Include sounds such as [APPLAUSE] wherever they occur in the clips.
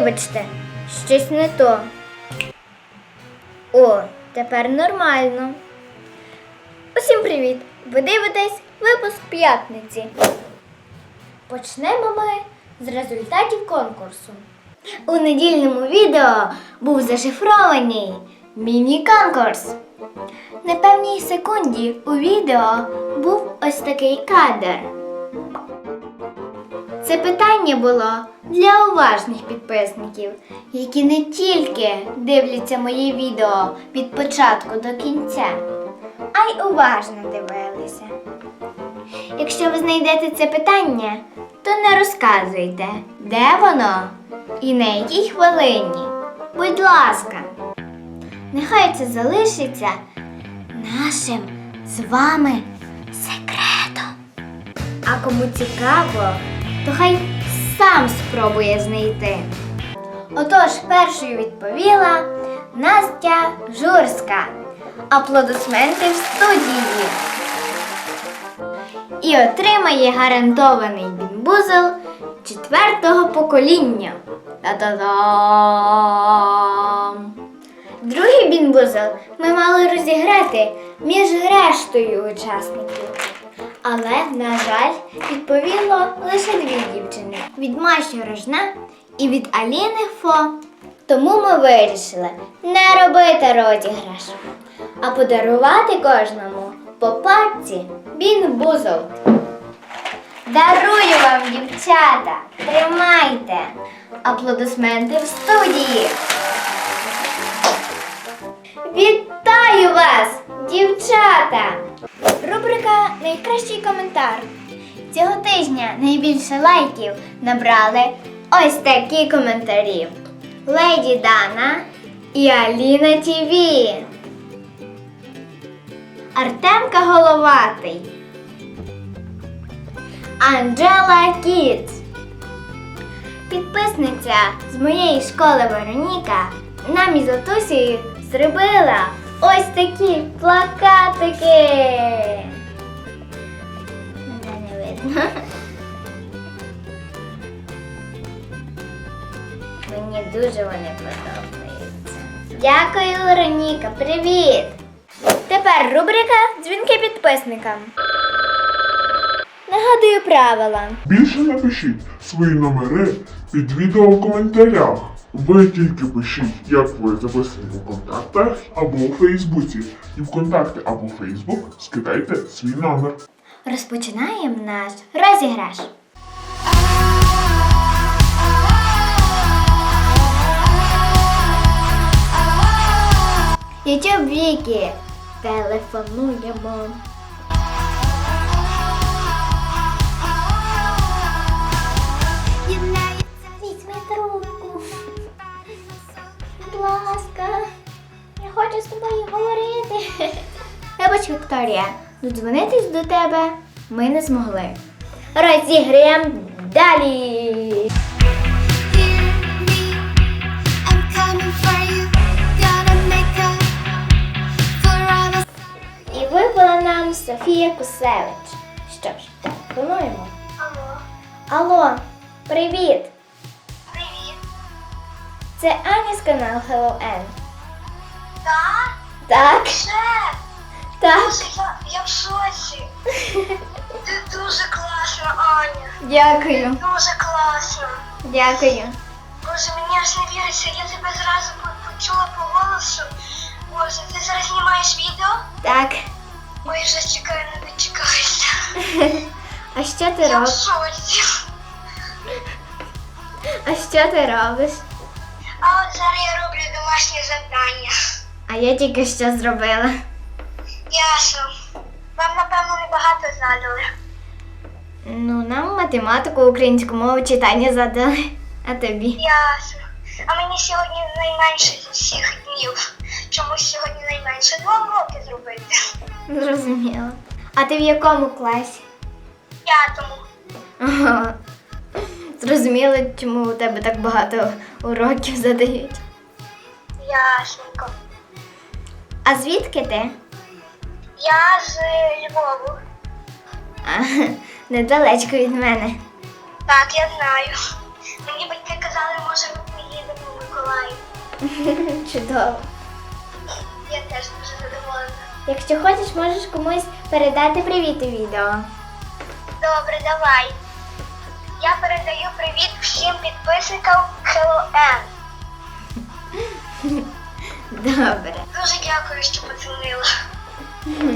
Вибачте, щось не то. О, тепер нормально. Усім привіт! Ви дивитесь випуск п'ятниці. Почнемо ми з результатів конкурсу. У недільному відео був зашифрований міні-конкурс. На певній секунді у відео був ось такий кадр. Це питання було для уважних підписників, які не тільки дивляться моє відео від початку до кінця, а й уважно дивилися. Якщо ви знайдете це питання, то не розказуйте, де воно і на якій хвилині. Будь ласка, нехай це залишиться нашим з вами секретом. А кому цікаво, то хай сам спробує знайти. Отож, першою відповіла Настя Журська. Аплодисменти в студії. І отримає гарантований бінбузел четвертого покоління. Та-та-дам! Другий бінбузел ми мали розіграти між рештою учасників. Але, на жаль, відповіло лише дві дівчини від Маші Рожна і від Аліни Фо. Тому ми вирішили не робити розіграш, а подарувати кожному по пачці бінбузол. Дарую вам, дівчата! Тримайте! Аплодисменти в студії! Вітаю вас, дівчата! Рубрика Найкращий коментар. Цього тижня найбільше лайків набрали ось такі коментарі: Леді Дана і Аліна ТВ. Артемка Головатий. Анджела Кіт. Підписниця з моєї школи Вероніка нам із Отусією зробила ось такі плакатики. Дякую, Вероніка, привіт! Тепер рубрика Дзвінки підписникам. Нагадую правила. Більше напишіть свої номери під відео в коментарях. Ви тільки пишіть, як ви записані у контактах або у Фейсбуці. І в контакти або у Фейсбук скидайте свій номер. Розпочинаємо наш розіграш. YouTube Віки. Телефонуємо. Візьми трубку. Будь ласка. Я хочу з тобою говорити. Вибач, Вікторія, додзвонитись до тебе ми не змогли. Розіграємо далі. Нам Софія Кусевич. Що ж, телефонуємо. Алло, Алло, привіт! привіт. Це Аня з каналу Hello N. Так? Так, Шеф, так. Боже, я, я в шоці. Ти дуже класна, Аня. Дякую, Дуже класна. дякую. Боже, мені аж не віриться, я тебе зразу по- почула по голосу. Боже, ти зараз знімаєш відео? Так. Ой, вже чекаю, не дочекаюся. [LAUGHS] А що ти Я в робиш? шоці. А що ти робиш? А от зараз я роблю домашнє завдання. А я тільки що зробила. Ясно. Вам, напевно, небагато задали. Ну, нам математику, українську мову, читання задали. А тобі? Ясно. А мені сьогодні найменше з усіх днів. Чомусь сьогодні найменше два уроки зробити. Зрозуміло. А ти в якому класі? П'ятому. Ага. Зрозуміло, чому у тебе так багато уроків задають. Ясненько. А звідки ти? Я з Львову. А, недалечко від мене. Так, я знаю. Мені батьки казали, може ви Давай. [LAUGHS] Чудово. Я теж дуже задоволена. Якщо хочеш, можеш комусь передати привіт у відео. Добре, давай. Я передаю привіт всім підписникам Hello N. Добре. Дуже дякую, що подзвонила.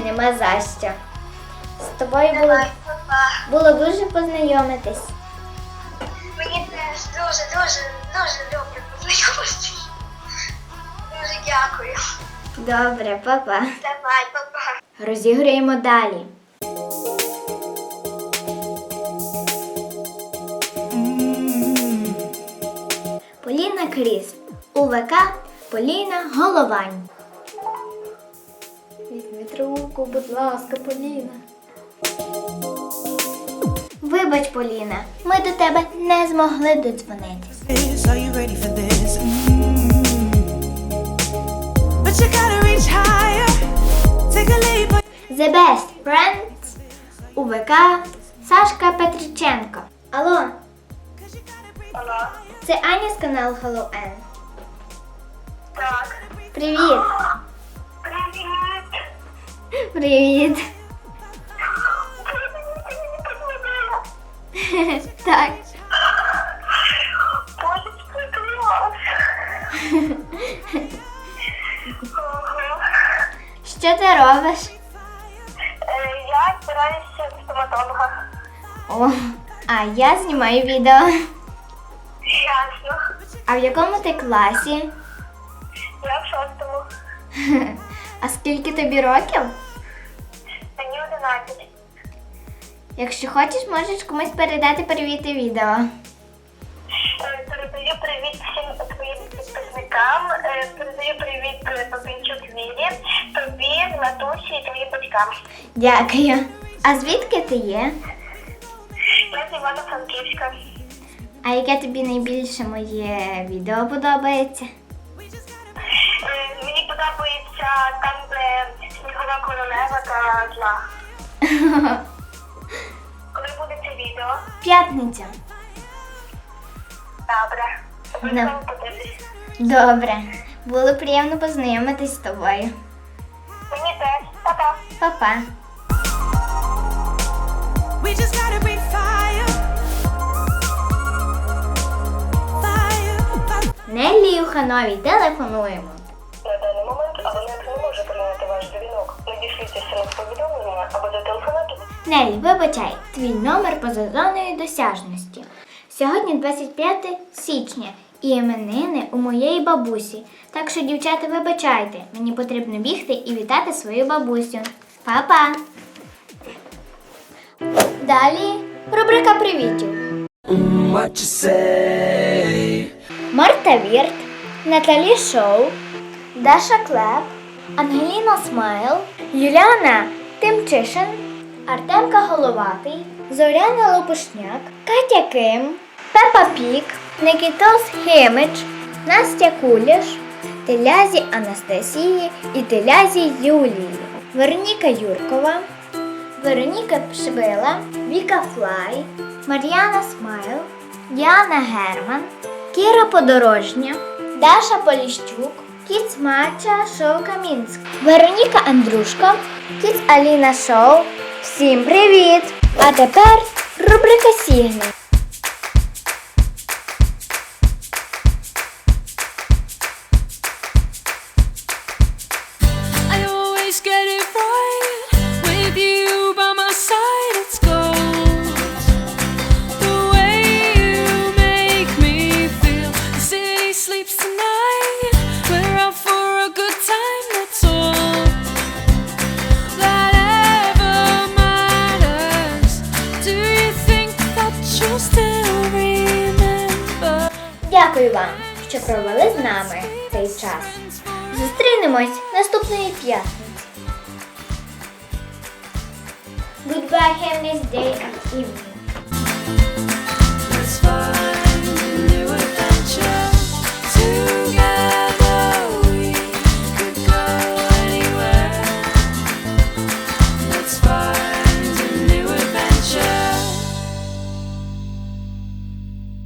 Нема за що. З тобою було, Давай, папа. було дуже познайомитись. Мені теж дуже, дуже, дуже добре познайомитися. Дуже дякую. Добре, папа. Давай, папа. Розіграємо далі. Поліна Кріс. УВК Поліна Головань. Візьміть руку, будь ласка, Поліна. Вибач, Поліна, ми до тебе не змогли додзвонитись. The Best Friends УВК Сашка Петриченко. Алло, Cause you gotta breathe. Алло. це Аня з каналу Hello N. Так. Привіт! Привіт. Привіт! Що ти робиш? Е, Я збираюся до стоматолога. О, а я знімаю відео. Ясно. А в якому ти класі? Я в шостому. [LAUGHS] А скільки тобі років? Мені 11. Якщо хочеш, можеш комусь передати привіт у відео. Е, Передаю привіт всім твоїм підписникам. Е, Передаю привіт Папінчук Вірі, тобі, Натусі і твоїм батькам. Дякую. А звідки ти є? Я з Івано-Франківська. А яке тобі найбільше моє відео подобається? Е, Мені подобається там, де снігова королева та зла. Коли буде це відео? П'ятниця. Добре. Обов'язково подивлюсь. Добре. Було приємно познайомитись з тобою. Fire. Неллі Юхановій телефонуємо. На даний момент абонент не може прийняти ваш дзвінок. Надішліть смс-повідомлення або зателефонуйте. Нелі, вибачай, твій номер поза зоною досяжності. Сьогодні 25 січня і іменини у моєї бабусі. Так що, дівчата, вибачайте, мені потрібно бігти і вітати свою бабусю. Па-па! Далі рубрика привітів. Марта Вірт, Наталі Шоу, Даша Клеп, Ангеліна Смайл, Юліана Тимчишин, Артемка Головатий, Зоряна Лопушняк, Катя Ким, Пепа Пік, Никітос Химич, Настя Куліш, Телязі Анастасії і Телязі Юлії, Вероніка Юркова, Вероніка Пшибила, Віка Флай, Мар'яна Смайл, Діана Герман, Кіра Подорожня, Даша Поліщук, Кіц Мача Шоу Камінськ, Вероніка Андрушко, Кіц Аліна Шоу. Всім привіт! А тепер рубрика Сігна. Дякую вам, що провели з нами цей час. Зустрінемось наступної п'ятниці. Goodbye, have day and evening.